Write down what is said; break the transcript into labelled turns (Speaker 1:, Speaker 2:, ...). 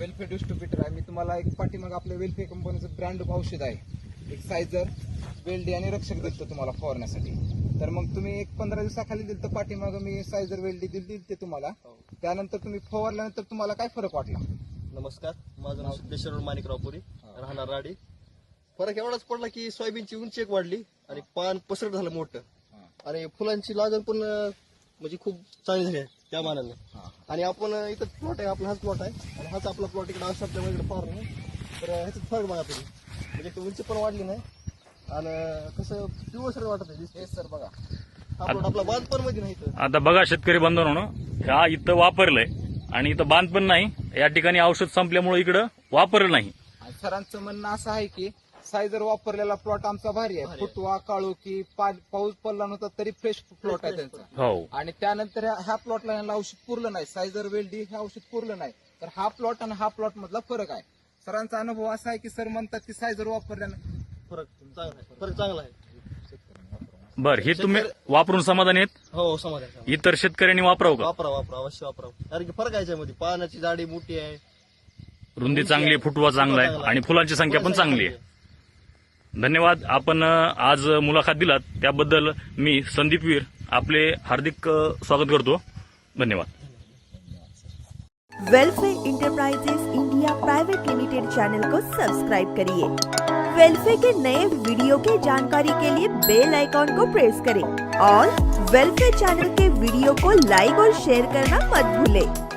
Speaker 1: Welfare distributor आहे मी तुम्हाला एक पाठीमाग आपल्या वेलफेअर कंपनीचं ब्रँड औषध आहे. एक सायझर वेल्डी आणि रक्षक दिलतं तुम्हाला फवारण्यासाठी. तर मग तुम्ही एक पंधरा दिवसाखाली दिलं तर पाठीमाग मी सायझर वेल्डी दिली ते तुम्हाला.
Speaker 2: हो.
Speaker 1: त्यानंतर तुम्ही फवारल्यानंतर तुम्हाला काय फरक वाटला?
Speaker 2: नमस्कार. माझं नाव सिद्धेश्वर माणिकराव पुरी. राहणार राडी. फरक एवढाच पडला की सोयाबीनची उंची एक वाढली आणि पान पसरट झालं मोठं. आणि फुलांची लागण पण म्हणजे खूप चांगली झाली त्या मानाने. आणि आपण इथं प्लॉट आहे आपला हाच प्लॉट आहे. आणि हाच आपला प्लॉट इकडे असं आपल्या इकडे फार नाही तर ह्याच्यात फरक बघा तुम्ही. म्हणजे ती उंची पण वाढली नाही. आणि कसं पिवळसर वाटत आहे
Speaker 1: हे सर बघा.
Speaker 2: हा प्लॉट आपला बांध पण मध्ये नाही इथं.
Speaker 3: आता बघा शेतकरी बांधवांनो ह्या इथं वापरलंय आणि इथं बांध पण नाही. या ठिकाणी औषध संपल्यामुळे इकडं वापरलं नाही.
Speaker 1: आणि सरांचं म्हणणं असं आहे की सायझर वापरलेला प्लॉट आमचा भारी आहे. फुटवा काळू की पाऊस पडला नव्हता तरी फ्रेश प्लॉट आहे त्यांचा.
Speaker 3: हो.
Speaker 1: आणि त्यानंतर ह्या- प्लॉटला यांना औषध पुरलं नाही. सायझर वेल्डी हे औषध पुरलं नाही. तर हा प्लॉट आणि हा प्लॉट मधला फरक आहे. सरांचा अनुभव असा आहे की सर म्हणतात की सायझर वापरल्यानं
Speaker 2: फरक चांगला आहे फरक चांगला आहे.
Speaker 3: बर हे तुम्ही वापरून समाधान आहेत?
Speaker 2: हो समाधान.
Speaker 3: इतर शेतकऱ्यांनी वापरावं का?
Speaker 2: वापरा वापरा अवश्य वापरा कारण की फरक आहे याच्यामध्ये. पानाची जाडी मोठी आहे.
Speaker 3: रुंदी चांगली आहे फुटवा चांगला आहे आणि फुलांची संख्या पण चांगली आहे. धन्यवाद. आपण आज मुलाखत दिलात. त्याबद्दल मी संदीप वीर आपले हार्दिक स्वागत करतो. धन्यवाद.
Speaker 4: Welfare enterprises India private limited channel को सब्सक्राइब करिए। वेलफेयर के नए वीडियो के जानकारी के लिए बेल आइकॉन को प्रेस करें। और वेलफेयर चैनल के वीडियो को लाइक और शेयर करना मत भूलें।